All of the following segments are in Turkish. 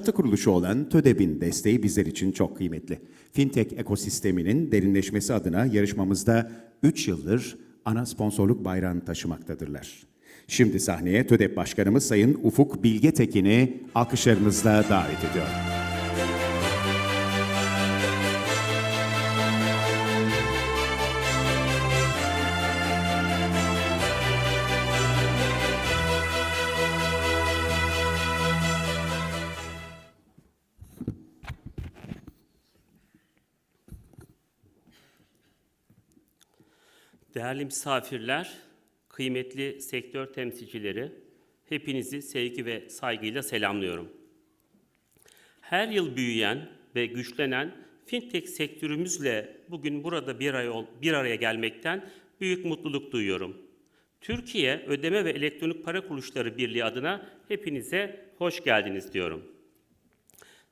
Katı kuruluşu olan TÖDEB'in desteği bizler için çok kıymetli. Fintech ekosisteminin derinleşmesi adına yarışmamızda 3 yıldır ana sponsorluk bayrağını taşımaktadırlar. Şimdi sahneye TÖDEB Başkanımız Sayın Ufuk Bilge Tekin'i alkışlarınızla davet ediyorum. Değerli misafirler, kıymetli sektör temsilcileri, hepinizi sevgi ve saygıyla selamlıyorum. Her yıl büyüyen ve güçlenen fintech sektörümüzle bugün burada bir araya, bir araya gelmekten büyük mutluluk duyuyorum. Türkiye Ödeme ve Elektronik Para Kuruluşları Birliği adına hepinize hoş geldiniz diyorum.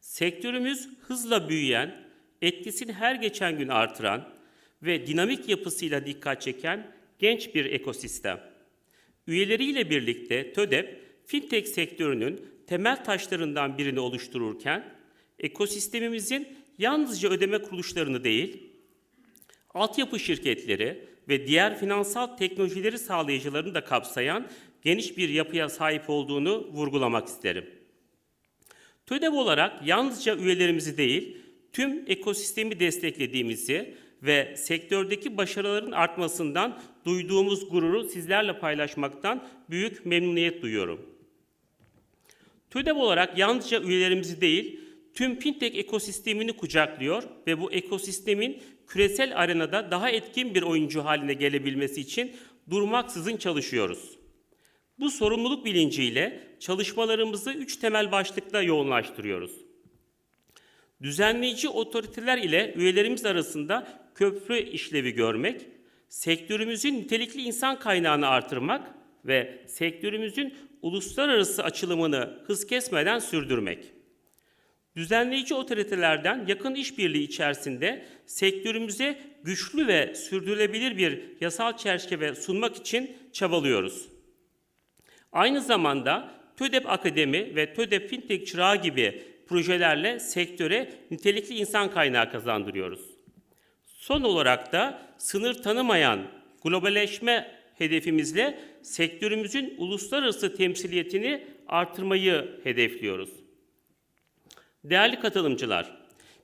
Sektörümüz hızla büyüyen, etkisini her geçen gün artıran ve dinamik yapısıyla dikkat çeken genç bir ekosistem. Üyeleriyle birlikte TÖDEP, fintech sektörünün temel taşlarından birini oluştururken, ekosistemimizin yalnızca ödeme kuruluşlarını değil, altyapı şirketleri ve diğer finansal teknolojileri sağlayıcılarını da kapsayan geniş bir yapıya sahip olduğunu vurgulamak isterim. TÖDEV olarak yalnızca üyelerimizi değil, tüm ekosistemi desteklediğimizi ve sektördeki başarıların artmasından duyduğumuz gururu sizlerle paylaşmaktan büyük memnuniyet duyuyorum. TÜDEV olarak yalnızca üyelerimizi değil, tüm fintech ekosistemini kucaklıyor ve bu ekosistemin küresel arenada daha etkin bir oyuncu haline gelebilmesi için durmaksızın çalışıyoruz. Bu sorumluluk bilinciyle çalışmalarımızı üç temel başlıkta yoğunlaştırıyoruz. Düzenleyici otoriteler ile üyelerimiz arasında köprü işlevi görmek, sektörümüzün nitelikli insan kaynağını artırmak ve sektörümüzün uluslararası açılımını hız kesmeden sürdürmek. Düzenleyici otoritelerden yakın işbirliği içerisinde sektörümüze güçlü ve sürdürülebilir bir yasal çerçeve sunmak için çabalıyoruz. Aynı zamanda TÖDEP Akademi ve TÖDEP Fintech Çırağı gibi projelerle sektöre nitelikli insan kaynağı kazandırıyoruz. Son olarak da sınır tanımayan globalleşme hedefimizle sektörümüzün uluslararası temsiliyetini artırmayı hedefliyoruz. Değerli katılımcılar,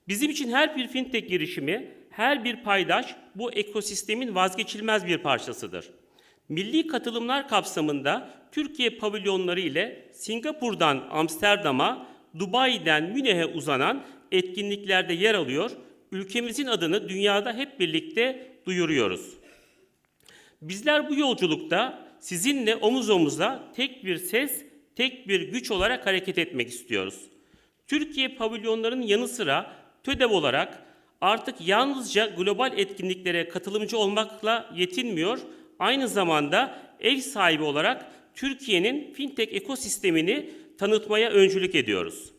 bizim için her bir fintech girişimi, her bir paydaş bu ekosistemin vazgeçilmez bir parçasıdır. Milli katılımlar kapsamında Türkiye pavilyonları ile Singapur'dan Amsterdam'a, Dubai'den Münih'e uzanan etkinliklerde yer alıyor, ülkemizin adını dünyada hep birlikte duyuruyoruz. Bizler bu yolculukta sizinle omuz omuza tek bir ses, tek bir güç olarak hareket etmek istiyoruz. Türkiye pavilyonlarının yanı sıra TÖDEV olarak artık yalnızca global etkinliklere katılımcı olmakla yetinmiyor, aynı zamanda ev sahibi olarak Türkiye'nin fintech ekosistemini tanıtmaya öncülük ediyoruz.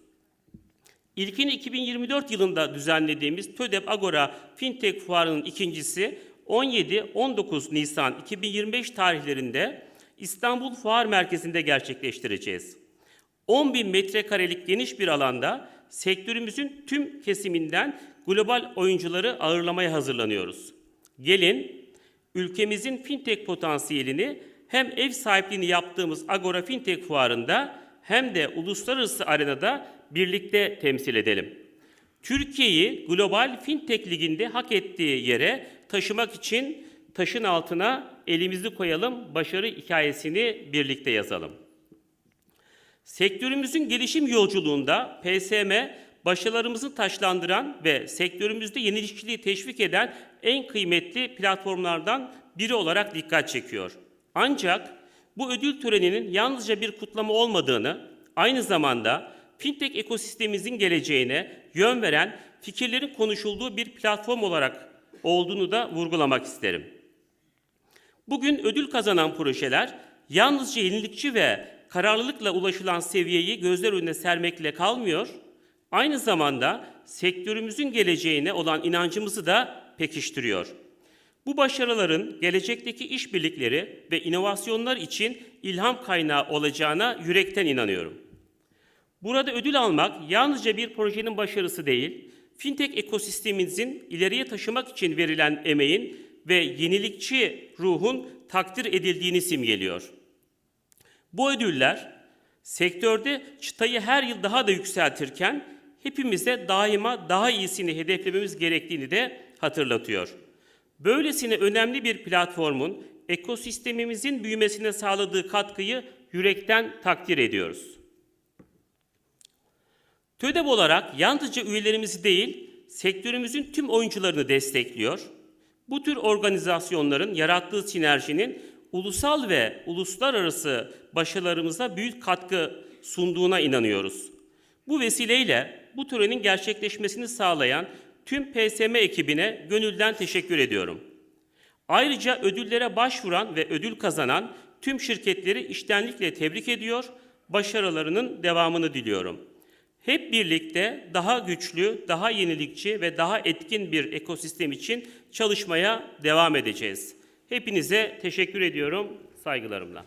İlkini 2024 yılında düzenlediğimiz TÖDEP Agora Fintech Fuarı'nın ikincisi 17-19 Nisan 2025 tarihlerinde İstanbul Fuar Merkezi'nde gerçekleştireceğiz. 10 bin metrekarelik geniş bir alanda sektörümüzün tüm kesiminden global oyuncuları ağırlamaya hazırlanıyoruz. Gelin ülkemizin fintech potansiyelini hem ev sahipliğini yaptığımız Agora Fintech Fuarı'nda hem de uluslararası arenada birlikte temsil edelim. Türkiye'yi global fintech liginde hak ettiği yere taşımak için taşın altına elimizi koyalım, başarı hikayesini birlikte yazalım. Sektörümüzün gelişim yolculuğunda PSM başarılarımızı taşlandıran ve sektörümüzde yenilikçiliği teşvik eden en kıymetli platformlardan biri olarak dikkat çekiyor. Ancak bu ödül töreninin yalnızca bir kutlama olmadığını, aynı zamanda fintech ekosistemimizin geleceğine yön veren fikirlerin konuşulduğu bir platform olarak olduğunu da vurgulamak isterim. Bugün ödül kazanan projeler yalnızca yenilikçi ve kararlılıkla ulaşılan seviyeyi gözler önüne sermekle kalmıyor, aynı zamanda sektörümüzün geleceğine olan inancımızı da pekiştiriyor. Bu başarıların gelecekteki işbirlikleri ve inovasyonlar için ilham kaynağı olacağına yürekten inanıyorum. Burada ödül almak yalnızca bir projenin başarısı değil, fintech ekosistemimizin ileriye taşımak için verilen emeğin ve yenilikçi ruhun takdir edildiğini simgeliyor. Bu ödüller sektörde çıtayı her yıl daha da yükseltirken hepimize daima daha iyisini hedeflememiz gerektiğini de hatırlatıyor. Böylesine önemli bir platformun ekosistemimizin büyümesine sağladığı katkıyı yürekten takdir ediyoruz. TÖDEB olarak yalnızca üyelerimizi değil, sektörümüzün tüm oyuncularını destekliyor. Bu tür organizasyonların yarattığı sinerjinin ulusal ve uluslararası başarılarımıza büyük katkı sunduğuna inanıyoruz. Bu vesileyle bu törenin gerçekleşmesini sağlayan tüm PSM ekibine gönülden teşekkür ediyorum. Ayrıca ödüllere başvuran ve ödül kazanan tüm şirketleri iştenlikle tebrik ediyor, başarılarının devamını diliyorum. Hep birlikte daha güçlü, daha yenilikçi ve daha etkin bir ekosistem için çalışmaya devam edeceğiz. Hepinize teşekkür ediyorum saygılarımla.